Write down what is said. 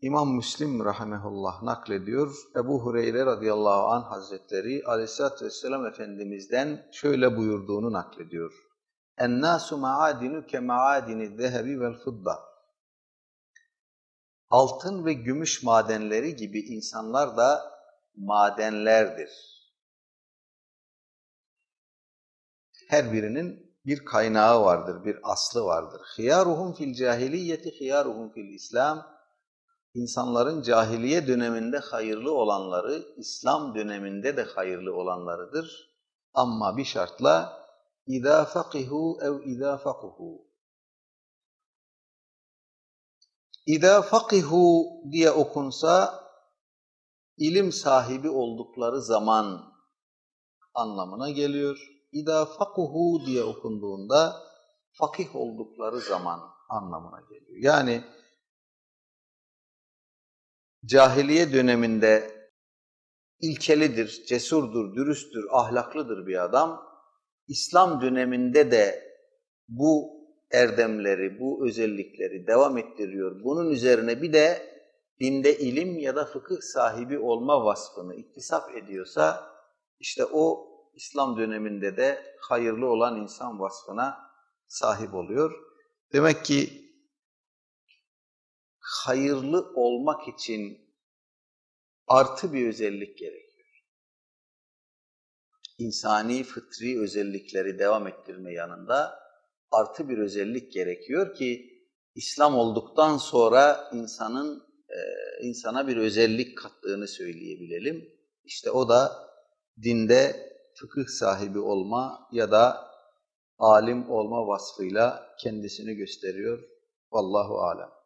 İmam Müslim rahimehullah naklediyor. Ebu Hureyre radıyallahu anh hazretleri aleyhissalatü vesselam Efendimiz'den şöyle buyurduğunu naklediyor. Ennâsu ma'adinu ke ma'adini zehebi vel fıdda. Altın ve gümüş madenleri gibi insanlar da madenlerdir. Her birinin bir kaynağı vardır, bir aslı vardır. Hıyaruhum fil cahiliyeti, hıyaruhum fil İslam İnsanların cahiliye döneminde hayırlı olanları, İslam döneminde de hayırlı olanlarıdır. Ama bir şartla اِذَا فَقِهُ ev اِذَا فَقُهُ اِذَا فَقِهُ diye okunsa ilim sahibi oldukları zaman anlamına geliyor. اِذَا فَقُهُ diye okunduğunda fakih oldukları zaman anlamına geliyor. Yani cahiliye döneminde ilkelidir, cesurdur, dürüsttür, ahlaklıdır bir adam. İslam döneminde de bu erdemleri, bu özellikleri devam ettiriyor. Bunun üzerine bir de dinde ilim ya da fıkıh sahibi olma vasfını iktisap ediyorsa işte o İslam döneminde de hayırlı olan insan vasfına sahip oluyor. Demek ki hayırlı olmak için artı bir özellik gerekiyor. İnsani, fıtri özellikleri devam ettirme yanında artı bir özellik gerekiyor ki İslam olduktan sonra insanın e, insana bir özellik kattığını söyleyebilelim. İşte o da dinde fıkıh sahibi olma ya da alim olma vasfıyla kendisini gösteriyor. Vallahu alem.